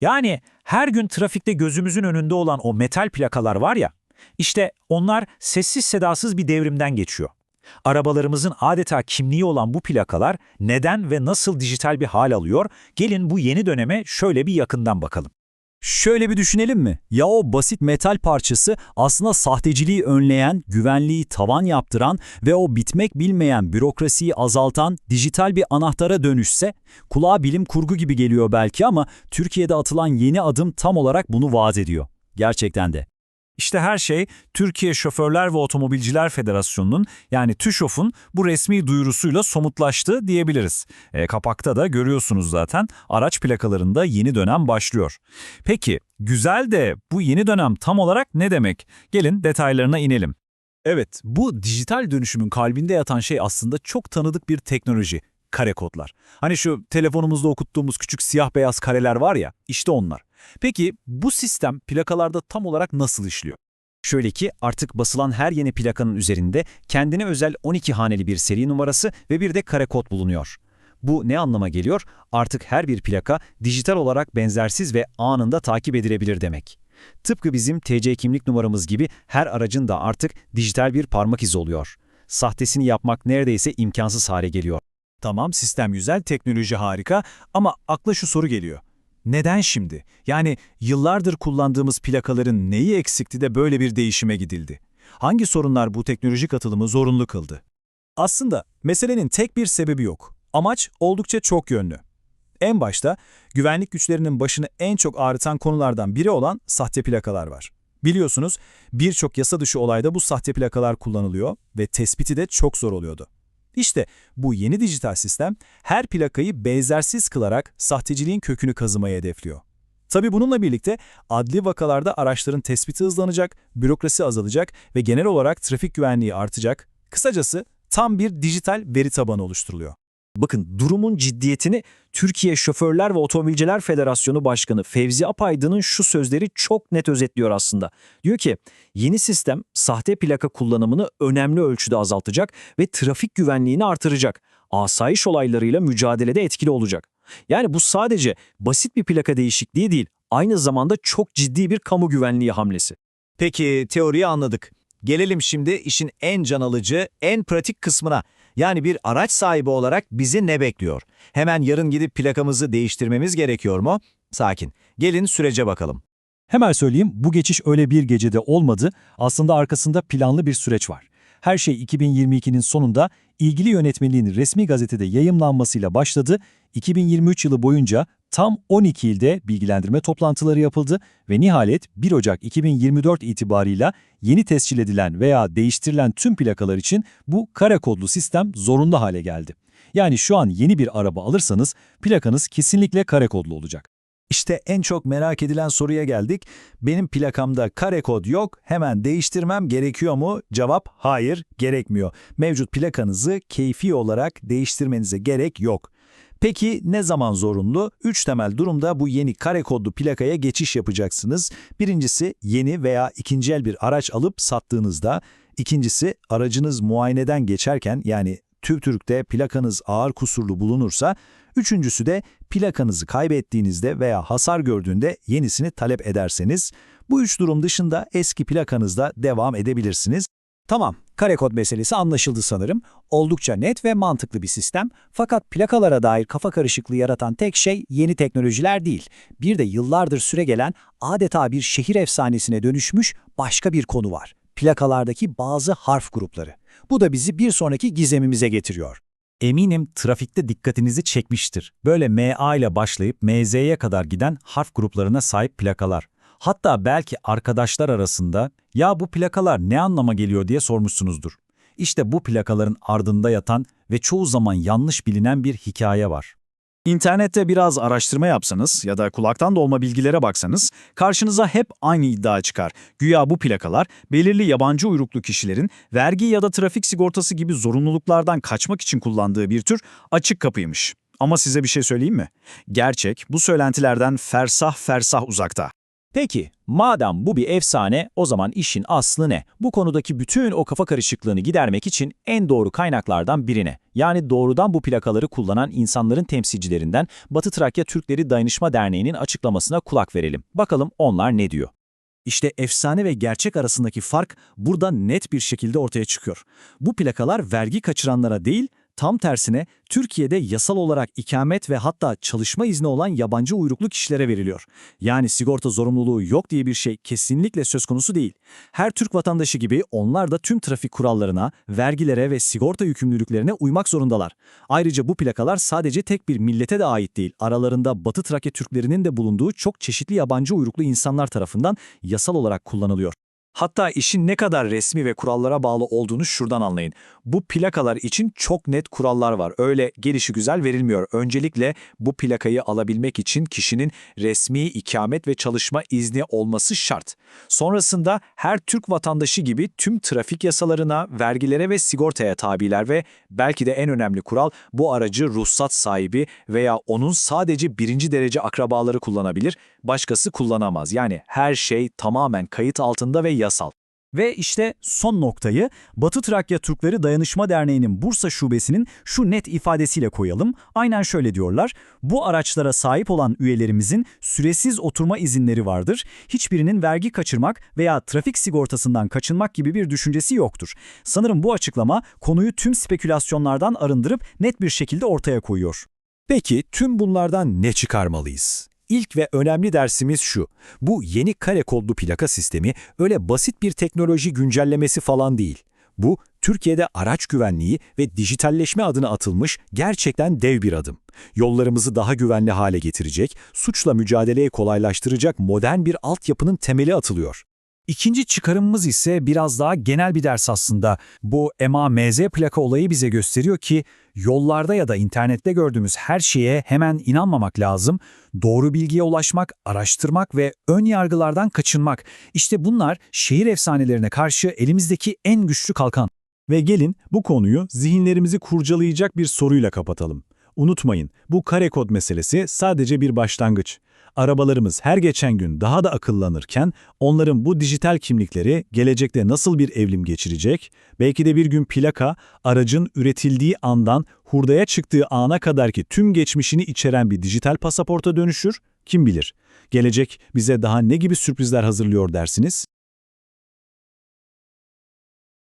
Yani her gün trafikte gözümüzün önünde olan o metal plakalar var ya, işte onlar sessiz sedasız bir devrimden geçiyor. Arabalarımızın adeta kimliği olan bu plakalar neden ve nasıl dijital bir hal alıyor? Gelin bu yeni döneme şöyle bir yakından bakalım. Şöyle bir düşünelim mi? Ya o basit metal parçası aslında sahteciliği önleyen, güvenliği tavan yaptıran ve o bitmek bilmeyen bürokrasiyi azaltan dijital bir anahtara dönüşse? Kulağa bilim kurgu gibi geliyor belki ama Türkiye'de atılan yeni adım tam olarak bunu vaat ediyor. Gerçekten de. İşte her şey Türkiye Şoförler ve Otomobilciler Federasyonu'nun yani TÜŞOF'un bu resmi duyurusuyla somutlaştı diyebiliriz. E, kapakta da görüyorsunuz zaten araç plakalarında yeni dönem başlıyor. Peki güzel de bu yeni dönem tam olarak ne demek? Gelin detaylarına inelim. Evet, bu dijital dönüşümün kalbinde yatan şey aslında çok tanıdık bir teknoloji. Kare kodlar. Hani şu telefonumuzda okuttuğumuz küçük siyah beyaz kareler var ya, işte onlar. Peki bu sistem plakalarda tam olarak nasıl işliyor? Şöyle ki artık basılan her yeni plakanın üzerinde kendine özel 12 haneli bir seri numarası ve bir de kare kod bulunuyor. Bu ne anlama geliyor? Artık her bir plaka dijital olarak benzersiz ve anında takip edilebilir demek. Tıpkı bizim TC kimlik numaramız gibi her aracın da artık dijital bir parmak izi oluyor. Sahtesini yapmak neredeyse imkansız hale geliyor. Tamam, sistem güzel, teknoloji harika ama akla şu soru geliyor. Neden şimdi? Yani yıllardır kullandığımız plakaların neyi eksikti de böyle bir değişime gidildi? Hangi sorunlar bu teknolojik atılımı zorunlu kıldı? Aslında meselenin tek bir sebebi yok. Amaç oldukça çok yönlü. En başta güvenlik güçlerinin başını en çok ağrıtan konulardan biri olan sahte plakalar var. Biliyorsunuz birçok yasa dışı olayda bu sahte plakalar kullanılıyor ve tespiti de çok zor oluyordu. İşte bu yeni dijital sistem her plakayı benzersiz kılarak sahteciliğin kökünü kazımayı hedefliyor. Tabii bununla birlikte adli vakalarda araçların tespiti hızlanacak, bürokrasi azalacak ve genel olarak trafik güvenliği artacak. Kısacası tam bir dijital veri tabanı oluşturuluyor. Bakın durumun ciddiyetini Türkiye Şoförler ve Otomobilciler Federasyonu Başkanı Fevzi Apaydın'ın şu sözleri çok net özetliyor aslında. Diyor ki, yeni sistem sahte plaka kullanımını önemli ölçüde azaltacak ve trafik güvenliğini artıracak. Asayiş olaylarıyla mücadelede etkili olacak. Yani bu sadece basit bir plaka değişikliği değil, aynı zamanda çok ciddi bir kamu güvenliği hamlesi. Peki teoriyi anladık. Gelelim şimdi işin en can alıcı, en pratik kısmına. Yani bir araç sahibi olarak bizi ne bekliyor? Hemen yarın gidip plakamızı değiştirmemiz gerekiyor mu? Sakin. Gelin sürece bakalım. Hemen söyleyeyim, bu geçiş öyle bir gecede olmadı. Aslında arkasında planlı bir süreç var. Her şey 2022'nin sonunda ilgili yönetmeliğin resmi gazetede yayımlanmasıyla başladı. 2023 yılı boyunca tam 12 ilde bilgilendirme toplantıları yapıldı ve nihayet 1 Ocak 2024 itibarıyla yeni tescil edilen veya değiştirilen tüm plakalar için bu kare kodlu sistem zorunlu hale geldi. Yani şu an yeni bir araba alırsanız plakanız kesinlikle kare kodlu olacak. İşte en çok merak edilen soruya geldik. Benim plakamda kare kod yok, hemen değiştirmem gerekiyor mu? Cevap hayır, gerekmiyor. Mevcut plakanızı keyfi olarak değiştirmenize gerek yok. Peki ne zaman zorunlu? Üç temel durumda bu yeni kare kodlu plakaya geçiş yapacaksınız. Birincisi yeni veya ikinci el bir araç alıp sattığınızda. İkincisi aracınız muayeneden geçerken yani TÜVTÜRK'te plakanız ağır kusurlu bulunursa. Üçüncüsü de plakanızı kaybettiğinizde veya hasar gördüğünde yenisini talep ederseniz. Bu üç durum dışında eski plakanızda devam edebilirsiniz. Tamam, kare kod meselesi anlaşıldı sanırım. Oldukça net ve mantıklı bir sistem. Fakat plakalara dair kafa karışıklığı yaratan tek şey yeni teknolojiler değil. Bir de yıllardır süregelen adeta bir şehir efsanesine dönüşmüş başka bir konu var. Plakalardaki bazı harf grupları. Bu da bizi bir sonraki gizemimize getiriyor. Eminim trafikte dikkatinizi çekmiştir. Böyle MA ile başlayıp MZ'ye kadar giden harf gruplarına sahip plakalar. Hatta belki arkadaşlar arasında ya bu plakalar ne anlama geliyor diye sormuşsunuzdur. İşte bu plakaların ardında yatan ve çoğu zaman yanlış bilinen bir hikaye var. İnternette biraz araştırma yapsanız ya da kulaktan dolma bilgilere baksanız karşınıza hep aynı iddia çıkar. Güya bu plakalar belirli yabancı uyruklu kişilerin vergi ya da trafik sigortası gibi zorunluluklardan kaçmak için kullandığı bir tür açık kapıymış. Ama size bir şey söyleyeyim mi? Gerçek bu söylentilerden fersah fersah uzakta. Peki, madem bu bir efsane, o zaman işin aslı ne? Bu konudaki bütün o kafa karışıklığını gidermek için en doğru kaynaklardan birine, yani doğrudan bu plakaları kullanan insanların temsilcilerinden Batı Trakya Türkleri Dayanışma Derneği'nin açıklamasına kulak verelim. Bakalım onlar ne diyor? İşte efsane ve gerçek arasındaki fark burada net bir şekilde ortaya çıkıyor. Bu plakalar vergi kaçıranlara değil, tam tersine Türkiye'de yasal olarak ikamet ve hatta çalışma izni olan yabancı uyruklu kişilere veriliyor. Yani sigorta zorunluluğu yok diye bir şey kesinlikle söz konusu değil. Her Türk vatandaşı gibi onlar da tüm trafik kurallarına, vergilere ve sigorta yükümlülüklerine uymak zorundalar. Ayrıca bu plakalar sadece tek bir millete de ait değil. Aralarında Batı Trakya Türklerinin de bulunduğu çok çeşitli yabancı uyruklu insanlar tarafından yasal olarak kullanılıyor. Hatta işin ne kadar resmi ve kurallara bağlı olduğunu şuradan anlayın. Bu plakalar için çok net kurallar var. Öyle gelişi güzel verilmiyor. Öncelikle bu plakayı alabilmek için kişinin resmi ikamet ve çalışma izni olması şart. Sonrasında her Türk vatandaşı gibi tüm trafik yasalarına, vergilere ve sigortaya tabiler ve belki de en önemli kural bu aracı ruhsat sahibi veya onun sadece birinci derece akrabaları kullanabilir, başkası kullanamaz. Yani her şey tamamen kayıt altında ve yasal. Ve işte son noktayı Batı Trakya Türkleri Dayanışma Derneği'nin Bursa Şubesi'nin şu net ifadesiyle koyalım. Aynen şöyle diyorlar. Bu araçlara sahip olan üyelerimizin süresiz oturma izinleri vardır. Hiçbirinin vergi kaçırmak veya trafik sigortasından kaçınmak gibi bir düşüncesi yoktur. Sanırım bu açıklama konuyu tüm spekülasyonlardan arındırıp net bir şekilde ortaya koyuyor. Peki tüm bunlardan ne çıkarmalıyız? İlk ve önemli dersimiz şu. Bu yeni kare kodlu plaka sistemi öyle basit bir teknoloji güncellemesi falan değil. Bu, Türkiye'de araç güvenliği ve dijitalleşme adına atılmış gerçekten dev bir adım. Yollarımızı daha güvenli hale getirecek, suçla mücadeleyi kolaylaştıracak modern bir altyapının temeli atılıyor. İkinci çıkarımımız ise biraz daha genel bir ders aslında. Bu MA-MZ plaka olayı bize gösteriyor ki yollarda ya da internette gördüğümüz her şeye hemen inanmamak lazım. Doğru bilgiye ulaşmak, araştırmak ve ön yargılardan kaçınmak. İşte bunlar şehir efsanelerine karşı elimizdeki en güçlü kalkan. Ve gelin bu konuyu zihinlerimizi kurcalayacak bir soruyla kapatalım. Unutmayın, bu kare kod meselesi sadece bir başlangıç. Arabalarımız her geçen gün daha da akıllanırken onların bu dijital kimlikleri gelecekte nasıl bir evrim geçirecek? Belki de bir gün plaka aracın üretildiği andan hurdaya çıktığı ana kadarki tüm geçmişini içeren bir dijital pasaporta dönüşür. Kim bilir? Gelecek bize daha ne gibi sürprizler hazırlıyor dersiniz?